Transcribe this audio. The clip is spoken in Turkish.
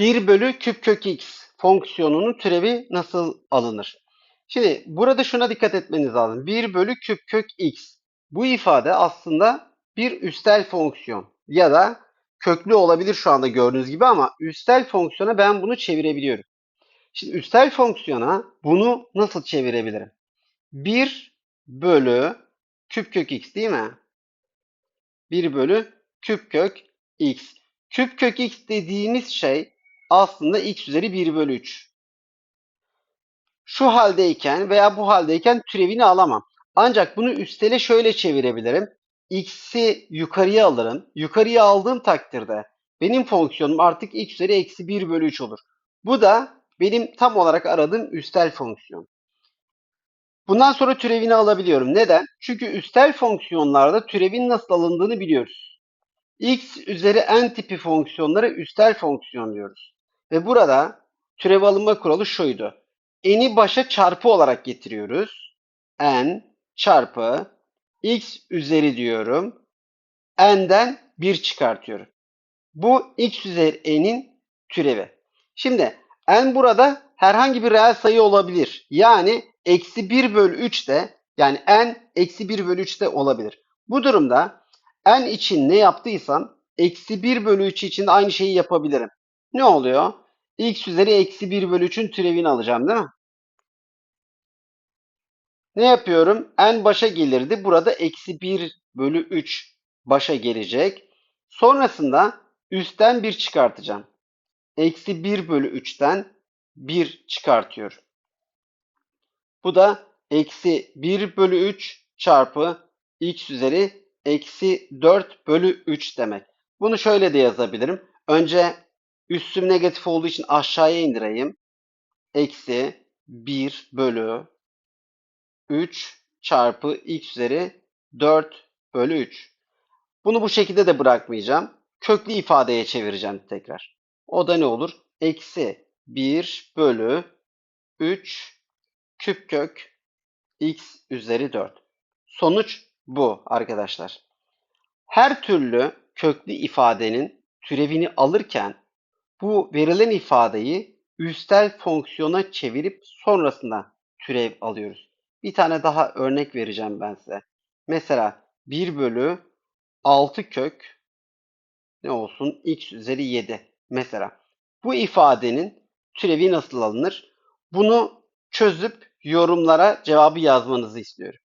1 bölü küp kök x fonksiyonunun türevi nasıl alınır? Şimdi burada şuna dikkat etmeniz lazım. 1 bölü küp kök x. Bu ifade aslında bir üstel fonksiyon ya da köklü olabilir şu anda gördüğünüz gibi ama üstel fonksiyona ben bunu çevirebiliyorum. Şimdi üstel fonksiyona bunu nasıl çevirebilirim? 1 bölü küp kök x değil mi? 1 bölü küp kök x. Küp kök x dediğimiz şey aslında x üzeri 1 bölü 3. Şu haldeyken veya bu haldeyken türevini alamam. Ancak bunu üstele şöyle çevirebilirim. x'i yukarıya alırım. Yukarıya aldığım takdirde benim fonksiyonum artık x üzeri eksi 1 bölü 3 olur. Bu da benim tam olarak aradığım üstel fonksiyon. Bundan sonra türevini alabiliyorum. Neden? Çünkü üstel fonksiyonlarda türevin nasıl alındığını biliyoruz. x üzeri n tipi fonksiyonlara üstel fonksiyon diyoruz. Ve burada türev alınma kuralı şuydu. n'i başa çarpı olarak getiriyoruz. n çarpı x üzeri diyorum. n'den 1 çıkartıyorum. Bu x üzeri n'in türevi. Şimdi n burada herhangi bir reel sayı olabilir. Yani eksi 1 bölü 3 de yani n eksi 1 bölü 3 de olabilir. Bu durumda n için ne yaptıysam eksi 1 bölü 3 için de aynı şeyi yapabilirim. Ne oluyor? X üzeri eksi 1 bölü 3'ün türevini alacağım değil mi? Ne yapıyorum? n başa gelirdi. Burada eksi 1 bölü 3 başa gelecek. Sonrasında üstten 1 çıkartacağım. Eksi 1 bölü 3'ten 1 çıkartıyorum. Bu da eksi 1 bölü 3 çarpı x üzeri eksi 4 bölü 3 demek. Bunu şöyle de yazabilirim. Önce üssüm negatif olduğu için aşağıya indireyim. Eksi 1 bölü 3 çarpı x üzeri 4 bölü 3. Bunu bu şekilde de bırakmayacağım. Köklü ifadeye çevireceğim tekrar. O da ne olur? Eksi 1 bölü 3 küp kök x üzeri 4. Sonuç bu arkadaşlar. Her türlü köklü ifadenin türevini alırken bu verilen ifadeyi üstel fonksiyona çevirip sonrasında türev alıyoruz. Bir tane daha örnek vereceğim ben size. Mesela 1 bölü 6 kök ne olsun x üzeri 7 mesela. Bu ifadenin türevi nasıl alınır? Bunu çözüp yorumlara cevabı yazmanızı istiyorum.